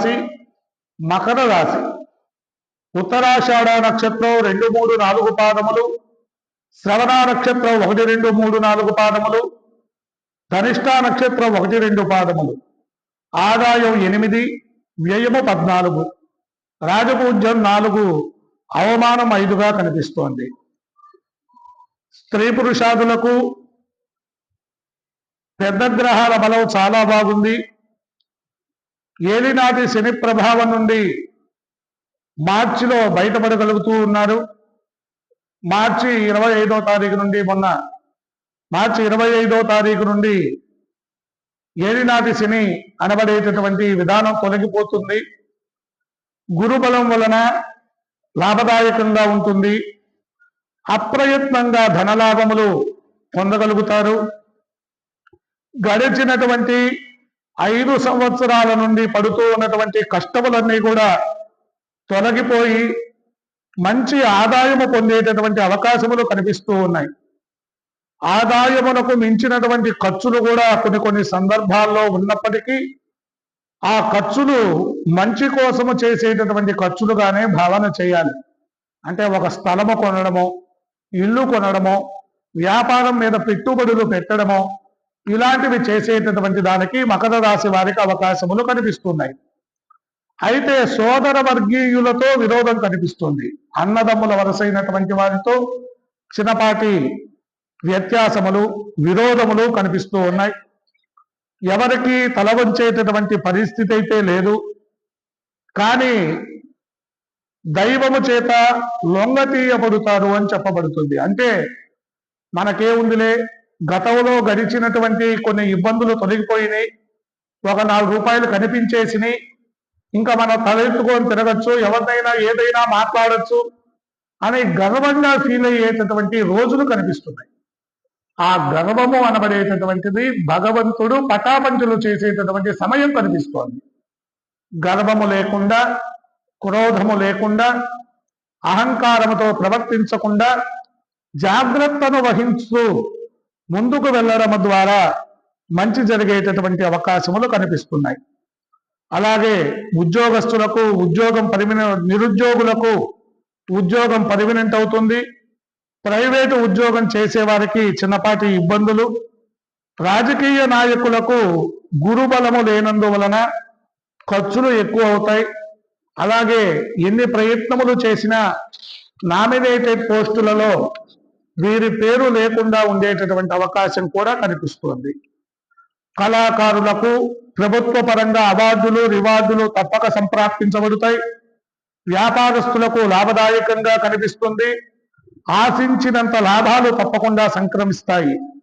రాశి మకర రాశి. ఉత్తరాషాఢ నక్షత్రం రెండు మూడు నాలుగు పాదములు. శ్రవణ నక్షత్రం ఒకటి రెండు మూడు నాలుగు పాదములు. ధనిష్ట నక్షత్రం ఒకటి రెండు పాదములు. ఆదాయం ఎనిమిది వ్యయము పద్నాలుగు. రాజపూజ్యం నాలుగు అవమానం ఐదుగా కనిపిస్తోంది. స్త్రీ పురుషాదులకు పెద్ద గ్రహాల బలం చాలా బాగుంది. ఏలినాటి శని ప్రభావం నుండి మార్చిలో బయటపడగలుగుతూ ఉన్నారు మార్చి ఇరవై ఐదో తారీఖు నుండి మొన్న మార్చి ఇరవై ఐదో తారీఖు నుండి ఏలినాటి శని అనబడేటటువంటి విధానం తొలగిపోతుంది. గురుబలం వలన లాభదాయకంగా ఉంటుంది. అప్రయత్నంగా ధనలాభములు పొందగలుగుతారు. గడిచినటువంటి ఐదు సంవత్సరాల నుండి పడుతూ ఉన్నటువంటి కష్టములన్నీ కూడా తొలగిపోయి మంచి ఆదాయము పొందేటటువంటి అవకాశములు కనిపిస్తూ ఉన్నాయి. ఆదాయమునకు మించినటువంటి ఖర్చులు కూడా కొన్ని కొన్ని సందర్భాల్లో ఉన్నప్పటికీ ఆ ఖర్చులు మంచి కోసము చేసేటటువంటి ఖర్చులుగానే భావన చేయాలి. అంటే ఒక స్థలము కొనడము ఇల్లు కొనడము వ్యాపారం మీద పెట్టుబడులు పెట్టడము ఇలాంటివి చేసేటటువంటి దానికి మకర రాశి వారికి అవకాశములు కనిపిస్తున్నాయి. అయితే సోదర వర్గీయులతో విరోధం కనిపిస్తుంది. అన్నదమ్ముల వరసైనటువంటి వారితో చిన్నపాటి వ్యత్యాసములు విరోధములు కనిపిస్తూ ఉన్నాయి. ఎవరికి తల వంచేటటువంటి పరిస్థితి అయితే లేదు. కానీ దైవము చేత లొంగతీయబడుతారు అని చెప్పబడుతుంది. అంటే మనకేముందిలే? గతంలో గడిచినటువంటి కొన్ని ఇబ్బందులు తొలగిపోయినాయి. ఒక నాలుగు రూపాయలు కనిపించేసినాయి. ఇంకా మనం తలెత్తుకొని తిరగచ్చు ఎవరినైనా ఏదైనా మాట్లాడచ్చు అని గర్వంగా ఫీల్ అయ్యేటటువంటి రోజులు కనిపిస్తున్నాయి. ఆ గర్వము అనబడేటటువంటిది భగవంతుడు పటాపంచులు చేసేటటువంటి సమయం కనిపిస్తోంది. గర్వము లేకుండా క్రోధము లేకుండా అహంకారముతో ప్రవర్తించకుండా జాగ్రత్తను వహించు ముందుకు వెళ్ళడం ద్వారా మంచి జరిగేటటువంటి అవకాశములు కనిపిస్తున్నాయి. అలాగే ఉద్యోగస్తులకు ఉద్యోగం పరిమిన నిరుద్యోగులకు ఉద్యోగం పర్మినెంట్ అవుతుంది. ప్రైవేటు ఉద్యోగం చేసేవారికి చిన్నపాటి ఇబ్బందులు. రాజకీయ నాయకులకు గురుబలము లేనందువలన ఖర్చులు ఎక్కువ అవుతాయి. అలాగే ఎన్ని ప్రయత్నములు చేసినా నామినేటెడ్ పోస్టులలో వీరి పేరు లేకుండా ఉండేటటువంటి అవకాశం కూడా కనిపిస్తుంది. కళాకారులకు ప్రభుత్వ పరంగా అవార్డులు రివార్డులు తప్పక సంప్రాప్తించబడతాయి. వ్యాపారస్తులకు లాభదాయకంగా కనిపిస్తుంది. ఆశించినంత లాభాలు తప్పకుండా సంక్రమిస్తాయి.